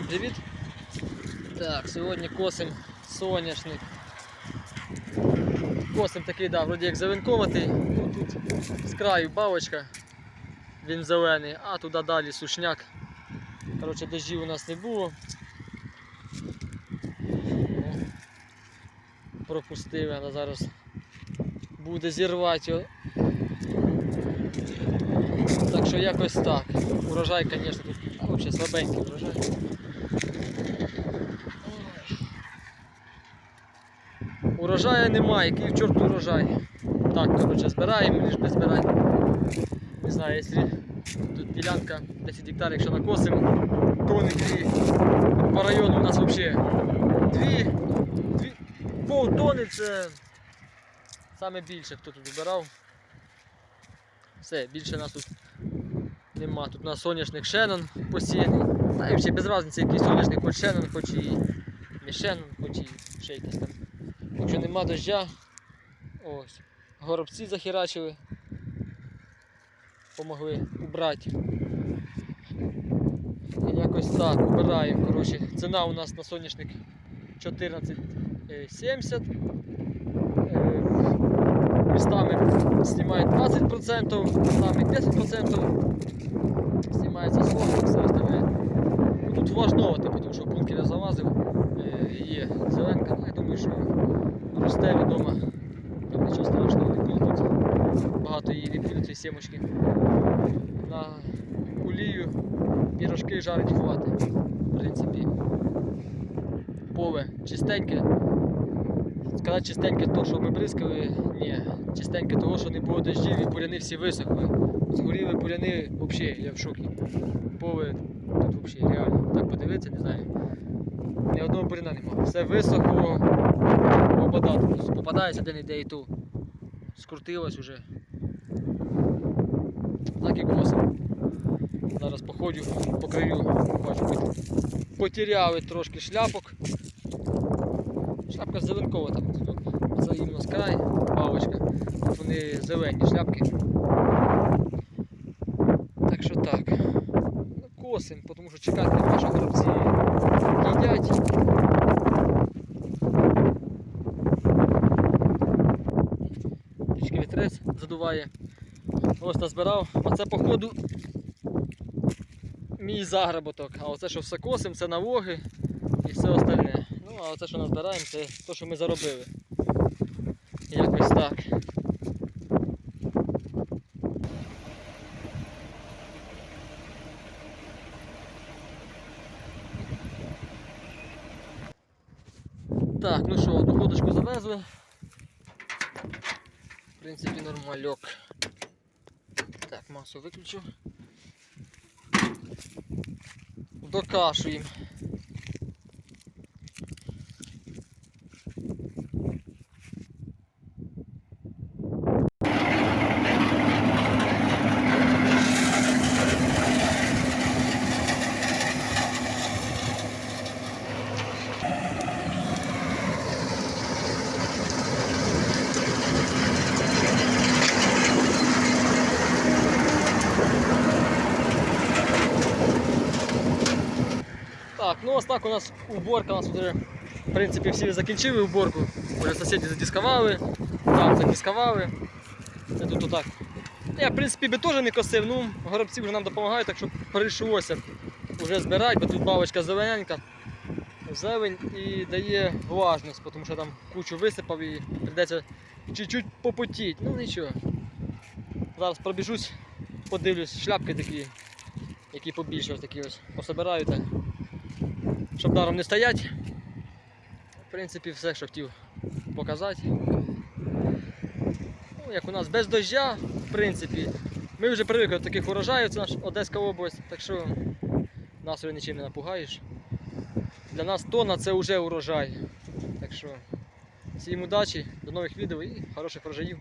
привіт! Так, сьогодні косим соняшник. Косим такий, да, вроді як завинковатий. Ну, тут з краю бавочка, він зелений, а туди далі сушняк. Коротше, дощів у нас не було. Ну, Пропустив, але зараз буде зірвати. Так що якось так. Урожай, звісно, тут взагалі слабенький урожай. Урожаю немає, який в чорту урожай. Так, коротше, збираємо, лиш би збирати. Не знаю, якщо тут ділянка 10 гектарів, якщо накосимо, тони дві. По району у нас взагалі дві, дві пол тони це саме більше, хто тут збирав. Все, більше нас тут нема. Тут у нас соняшник Шеннон посіяний. Та і взагалі без різниці, який соняшник, хоч Шеннон, хоч і не Шеннон, хоч і ще якийсь там. Якщо нема дождя, ось. Горобці захерачили. Помогли убрати. І якось так, убираємо. Коротше, ціна у нас на соняшник 14,70. Е, Містами знімають 20%, містами 10%. Знімається 40, все остальне. Тут важновато, тому що бункер я залазив, е, є зеленка, ну я думаю, що росте відомо, там нічого страшного не буде тут. Багато її відкрили цієї сімочки. На олію пірожки жарить хвати. В принципі, поле чистеньке. Сказати чистеньке то, що ми бризкали, ні. Чистеньке того, що не було дощів і буряни всі висохли. Згоріли буряни взагалі, я в шокі. Поле тут взагалі реально. Так подивитися, не знаю. Ні одного буряна немає. Все висохло, попадати. Просто Попадається де не і ту. Скрутилось уже. Так і косимо. Зараз походжу, покрию, бачу, пот- потеряли трошки шляпок. Шляпка зеленкова там. Це іменно з край, палочка. Тут вони зелені шляпки. Так що так. Ну, косим, тому що чекати нема, що горобці їдять. Трішки вітрець задуває. Ось назбирав. Оце походу мій загработок. А оце, що все косим, це налоги і все остальне. Ну, а оце, що назбираємо, це те, що ми заробили. Якось так. Так, ну що, одну ходочку завезли. В принципі, нормальок. Масу виключу. Докашуємо. Так, ну ось так у нас уборка, у нас вже в принципі всі закінчили уборку. Вже сусіди задіскували, там задіскували. Це тут отак. Я в принципі би теж не косив, ну горобці вже нам допомагають, так що прийшлося вже збирати, бо тут бабочка зелененька. Зелень і дає влажність, тому що там кучу висипав і прийдеться чуть-чуть попотіти. Ну нічого. Зараз пробіжусь, подивлюсь, шляпки такі, які побільше ось такі ось пособираю так щоб даром не стоять. В принципі, все, що хотів показати. Ну, як у нас без дождя, в принципі, ми вже привикли до таких урожаїв, це наша Одеська область, так що нас вже нічим не напугаєш. Для нас тонна це вже урожай. Так що всім удачі, до нових відео і хороших врожаїв.